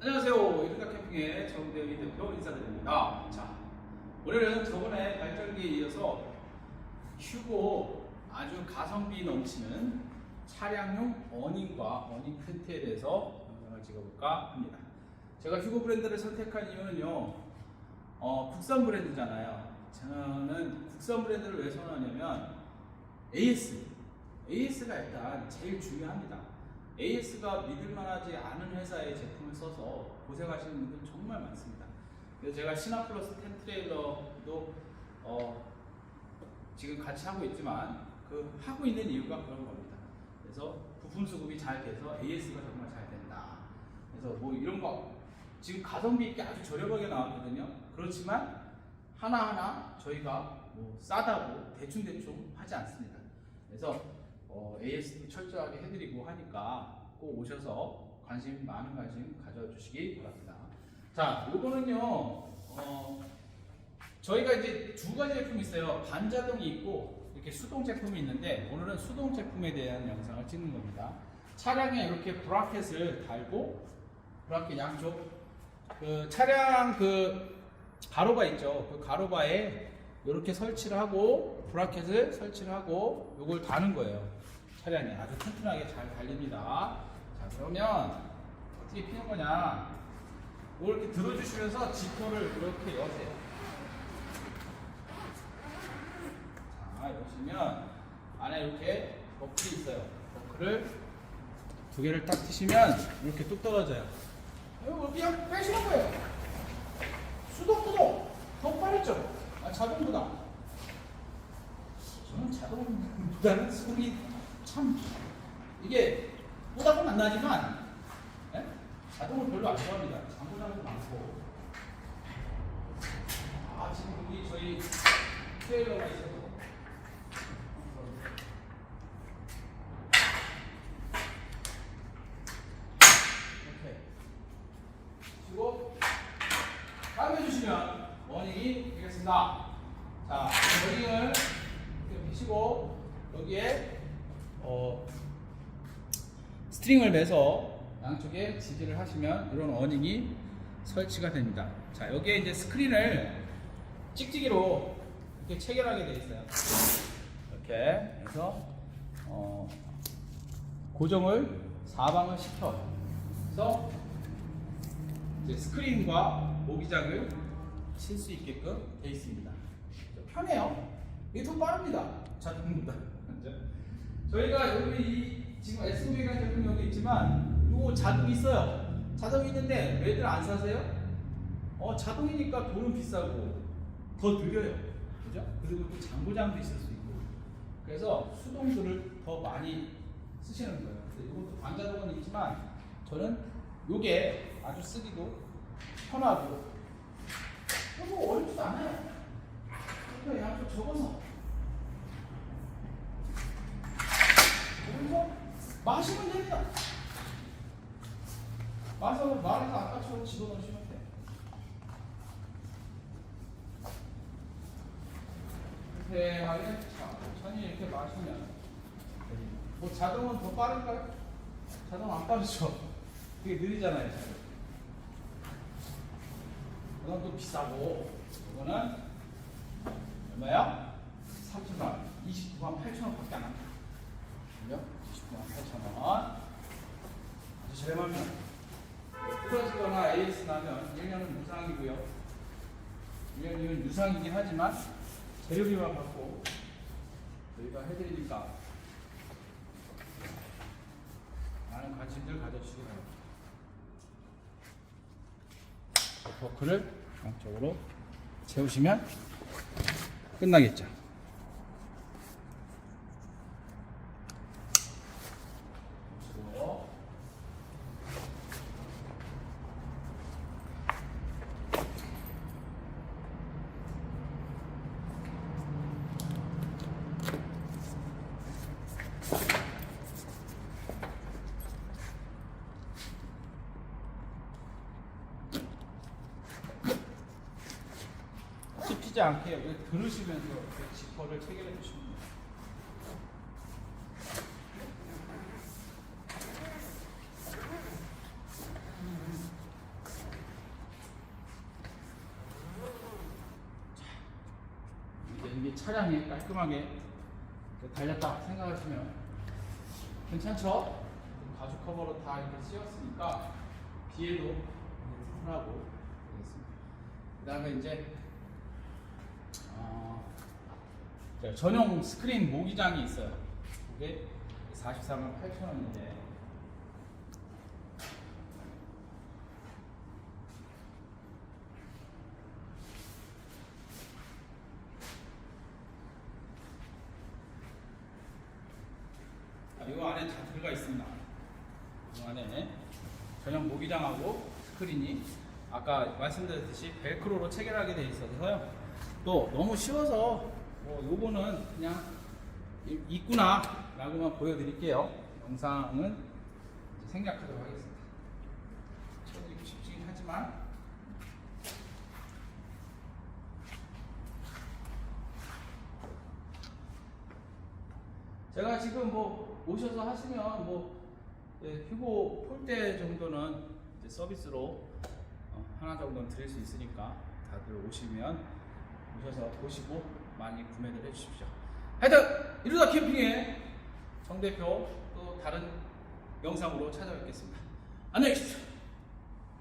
안녕하세요. 이른가 캠핑의 정대위 대표 인사드립니다. 자, 오늘은 저번에 발전기에 이어서 휴고 아주 가성비 넘치는 차량용 어닝과 어닝 텐트에 대해서 영상을 찍어볼까 합니다. 제가 휴고 브랜드를 선택한 이유는요, 어, 국산 브랜드잖아요. 저는 국산 브랜드를 왜 선호하냐면 AS, AS가 일단 제일 중요합니다. AS가 믿을만하지 않은 회사의 제품을 써서 고생하시는 분들 정말 많습니다. 그래서 제가 시나플러스 텐 트레일러도 어, 지금 같이 하고 있지만 그 하고 있는 이유가 그런 겁니다. 그래서 부품 수급이 잘 돼서 AS가 정말 잘 된다. 그래서 뭐 이런 거 지금 가성비 있게 아주 저렴하게 나왔거든요. 그렇지만 하나하나 저희가 뭐 싸다고 대충대충 하지 않습니다. 그래서 어, AS도 철저하게 해드리고 하니까 꼭 오셔서 관심 많은 관심 가져주시기 바랍니다. 자, 요거는요. 어, 저희가 이제 두 가지 제품이 있어요. 반자동이 있고 이렇게 수동 제품이 있는데 오늘은 수동 제품에 대한 영상을 찍는 겁니다. 차량에 이렇게 브라켓을 달고 브라켓 양쪽 그 차량 그 가로바 있죠. 그 가로바에 이렇게 설치를 하고 브라켓을 설치를 하고 이걸 다는 거예요. 차량에 아주 튼튼하게 잘 달립니다. 자 그러면 어떻게 피는 거냐? 이렇게 들어주시면서 지퍼를 이렇게 여세요. 자 여시면 안에 이렇게 버클이 있어요. 버클을 두 개를 딱 트시면 이렇게 뚝 떨어져요. 이거 그냥 빼시는 거예요. 수동보다 더 빠르죠? 아, 자동보다. 저는 자동보다는 소리 참 이게 보다고는 안 나지만 예? 자동을 별로 안 좋아합니다. 장고장도 많고. 아 지금 여기 저희 트레일러가 있어서 이렇게 그리고 감겨주시면 원인이 되겠습니다. 자, 원인을 이렇게 피시고 여기에 어, 스트링을 매서 양쪽에 지지를 하시면 이런 어닝이 설치가 됩니다. 자, 여기에 이제 스크린을 찍찍이로 이렇게 체결하게 되어 있어요. 이렇게 해서 어, 고정을 사방을 시켜서 이제 스크린과 모기장을 칠 수 있게끔 되어 있습니다. 편해요. 이게 더 빠릅니다. 자동보다. 그죠? 저희가 여기 이 지금 SUV라는 제품이 여기 있지만 이거 자동 있어요. 자동 있는데 왜들 안 사세요? 어 자동이니까 돈은 비싸고 더 느려요. 그죠? 그리고 또 장고장도 있을 수 있고 그래서 수동들을 더 많이 쓰시는 거예요. 이것도 반자동은 있지만 저는 이게 아주 쓰기도 편하고 그리고 어렵지도 않아요. 이렇게 양쪽 접어서 그리고 마시면 됩니다. 마셔서 말해서 아까처럼 집어 넣으시면 돼요. 이렇게 하게 천천히 이렇게 마시면 뭐 자동은 더 빠른가요? 자동 안 빠르죠. 되게 느리잖아요. 자동. 그건 또 비싸고 이거는 얼마야? 30만 29만 8천 원밖에 안 합니다. 그죠? 29만 8천 원. 아주 저렴합니다. 부러지거나 AS 나면 1년은 무상이고요. 1년이면 유상이긴 하지만 재료비만 받고 저희가 해드리니까 많은 관심들 가져주시기 바랍니다. 버크를 양쪽으로 채우시면 끝나겠죠. 뜯지 않게 여기 들으시면서 그 지퍼를 체결해 주시면 됩니다. 이게 차량이 깔끔하게 달렸다 생각하시면 괜찮죠? 가죽 커버로 다 이렇게 씌웠으니까 비에도 하라고 되겠습니다. 그 다음에 이제 전용 스크린 모기장이 있어요. 이게 44만 8천 원인데 아, 이 안에 다 들어가 있습니다. 이 안에 전용 모기장하고 스크린이 아까 말씀드렸듯이 벨크로로 체결하게 돼 있어서요. 또 너무 쉬워서 뭐 요거는 그냥 이- 있구나 라고만 보여드릴게요. 영상은 생략하도록 하겠습니다. 쳐드리고 싶긴 하지만 제가 지금 뭐 오셔서 하시면 뭐 예, 휴고 폴대 정도는 서비스로 어, 하나 정도는 드릴 수 있으니까 다들 오시면 오셔서 보시고 많이 구매를 해주십시오. 하여튼 이루다 캠핑의 정 대표 또 다른 영상으로 찾아뵙겠습니다. 안녕히 계십시오.